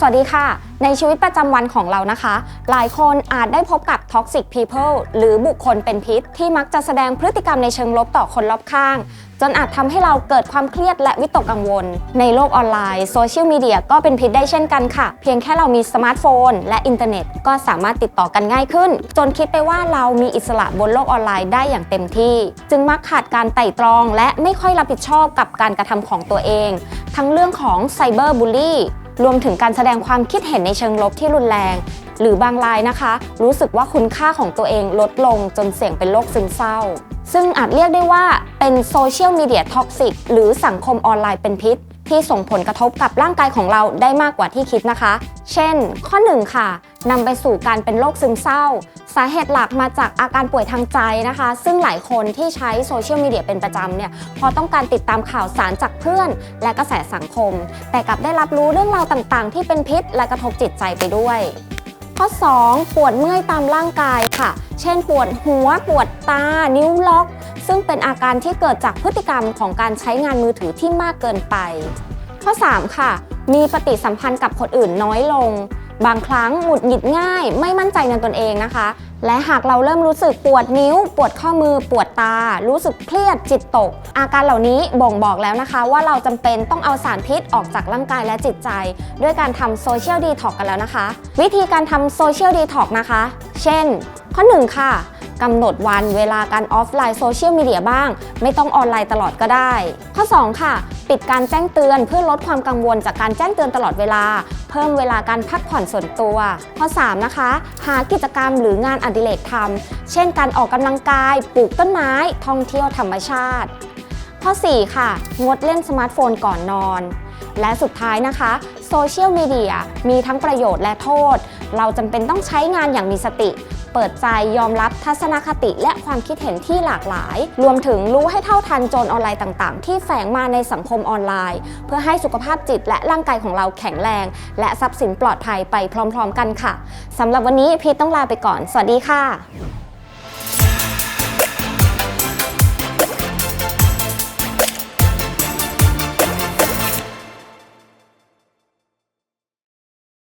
สวัสดีค่ะ ในชีวิตประจำวันของเรานะคะ หลายคนอาจได้พบกับ toxic people หรือบุคคลเป็นพิษ ที่มักจะแสดงพฤติกรรมในเชิงลบต่อคนรอบข้าง จนอาจทำให้เราเกิดความเครียดและวิตกกังวล ในโลกออนไลน์โซเชียลมีเดียก็เป็นพิษได้เช่นกันค่ะ เพียงแค่เรามีสมาร์ทโฟน และอินเทอร์เน็ต ก็สามารถติดต่อกันง่ายขึ้น จนคิดไปว่าเรามีอิสระบนโลกออนไลน์ได้อย่างเต็มที่ จึงมักขาดการไต่ตรอง และไม่ค่อยรับผิดชอบกับการกระทำของตัวเอง ทั้งเรื่องของไซเบอร์บูลลี่ รวมถึงการแสดงความคิดเห็นในเชิงลบที่รุนแรง หรือบางรายนะคะ รู้สึกว่าคุณค่าของตัวเองลดลงจนเสี่ยงเป็นโรคซึมเศร้า ซึ่งอาจเรียกได้ว่าเป็นโซเชียลมีเดียท็อกซิกหรือสังคมออนไลน์เป็นพิษ ที่ส่งผลกระทบกับร่างกายของเราได้มากกว่าที่คิดนะคะ เช่น ข้อ 1 ค่ะนำไปสู่การเป็นโรคซึมเศร้า สาเหตุหลักมาจากอาการป่วยทางใจนะคะ ซึ่งหลายคนที่ใช้โซเชียลมีเดียเป็นประจำเนี่ยพอต้องการติดตามข่าวสารจากเพื่อน และกระแสสังคม แต่กลับได้รับรู้เรื่องราวต่างๆ ที่เป็นพิษและกระทบจิตใจไปด้วย ข้อ 2 ปวดเมื่อยตามร่างกายค่ะ เช่น ปวดหัวปวดตา นิ้วล็อก ซึ่งเป็นอาการที่เกิดจากพฤติกรรมของการใช้งานมือถือที่มากเกินไป ข้อ 3 ค่ะ มีปฏิสัมพันธ์กับคนอื่นน้อยลง บางครั้งหงุดหงิดง่าย ไม่มั่นใจในตนเองนะคะ และหากเราเริ่มรู้สึกปวดนิ้ว ปวดข้อมือ ปวดตา รู้สึกเครียดจิตตก อาการเหล่านี้บ่งบอกแล้วนะคะ ว่าเราจำเป็นต้องเอาสารพิษออกจากร่างกายและจิตใจ ด้วยการทำโซเชียลดีท็อกกันแล้วนะคะ วิธีการทำโซเชียลดีท็อกนะคะ เช่น ข้อ1ค่ะกำหนดวันเวลาการออฟไลน์โซเชียลมีเดียบ้าง ไม่ต้องออนไลน์ตลอดก็ได้ ข้อ 2 ค่ะ ปิดการแจ้งเตือนเพื่อลดความกังวลจากการแจ้งเตือนตลอดเวลา เพิ่มเวลาการพักผ่อนส่วนตัว ข้อ 3 นะคะ หากิจกรรมหรืองานอดิเรกทำเช่นการออกกำลังกาย ปลูกต้นไม้ ท่องเที่ยวธรรมชาติ ข้อ 4 ค่ะ งดเล่นสมาร์ทโฟนก่อนนอน และสุดท้ายนะคะโซเชียลมีเดียมีทั้งประโยชน์และโทษ เราจำเป็นต้องใช้งานอย่างมีสติ เปิดใจยอมรับทัศนคติและความคิดเห็นที่หลากหลาย รวมถึงรู้ให้เท่าทันโจรออนไลน์ต่าง ๆ ที่แฝงมาในสังคมออนไลน์ เพื่อให้สุขภาพจิตและร่างกายของเราแข็งแรง และทรัพย์สินปลอดภัยไปพร้อม ๆ กันค่ะสำหรับวันนี้พีทต้องลาไปก่อน สวัสดีค่ะ